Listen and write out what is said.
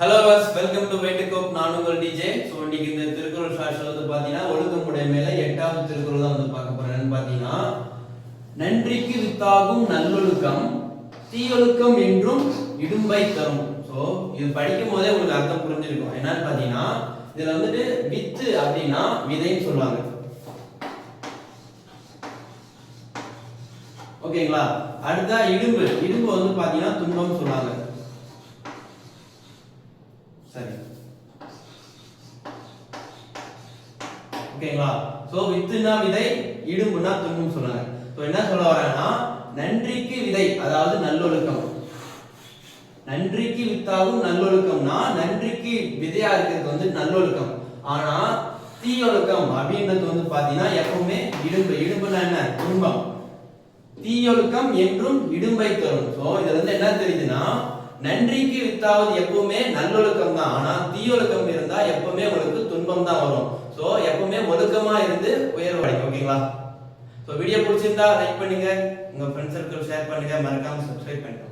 Hello was welcome to வேட்டுக்கோப் நான் உங்கள் டிஜே ஸோ இன்னைக்கு இந்த திருக்குறள் ஃபேஷன் வந்து பார்த்தீங்கன்னா ஒழுக்கமுடைய மேலே எட்டாவது திருக்குறள் தான் வந்து பார்க்க போறேன்னு பார்த்தீங்கன்னா நன்றிக்கு வித்தாகும் நல்லொழுக்கம் தீயொழுக்கம் என்றும் இடும்பை தரும். ஸோ இது படிக்கும் போதே உங்களுக்கு அர்த்தம் புரிஞ்சிருக்கும். என்னன்னு பார்த்தீங்கன்னா இதில் வந்துட்டு வித்து அப்படின்னா விதைன்னு சொல்லுவாங்க. ஓகேங்களா அடுத்தா இடும்பு. இடும்பு வந்து பார்த்தீங்கன்னா துன்பம் சொல்லுவாங்க. சரி. ஓகேங்களா? சோ வித்துனா விதை இடும்புனா துன்பம் சொல்றாங்க சோ என்ன சொல்ல வரேன்னா நன்றிக்கு விதை அதாவது நல்லொழுக்கம். நன்றிக்கு வித்தாகும் நல்லொழுக்கம்னா நன்றிக்கு விதையா இருக்கிறது வந்து நல்லொழுக்கம். ஆனா தீயொழுக்கம் அப்படின்றது வந்து பாத்தீங்கன்னா எப்பவுமே இடும்பு. இடும்புனா என்ன? துன்பம். தீயொழுக்கம் என்றும் இடும்பை தரும். சோ இதுல இருந்து நன்றிக்கு வித்தாவது எப்பவுமே நல்லொழுக்கம் தான். ஆனா தீயொழுக்கம் இருந்தா எப்பவுமே உங்களுக்கு துன்பம் தான் வரும். சோ எப்பவுமே ஒழுக்கமா இருந்து உயர்வு அடைக்கும் ஓகேங்களா சோ வீடியோ பிடிச்சிருந்தா லைக் பண்ணுங்க. உங்க ஃப்ரெண்ட்ஸ் சர்க்கிள் ஷேர் பண்ணுங்க. மறக்காம சப்ஸ்கிரைப் பண்ணுங்க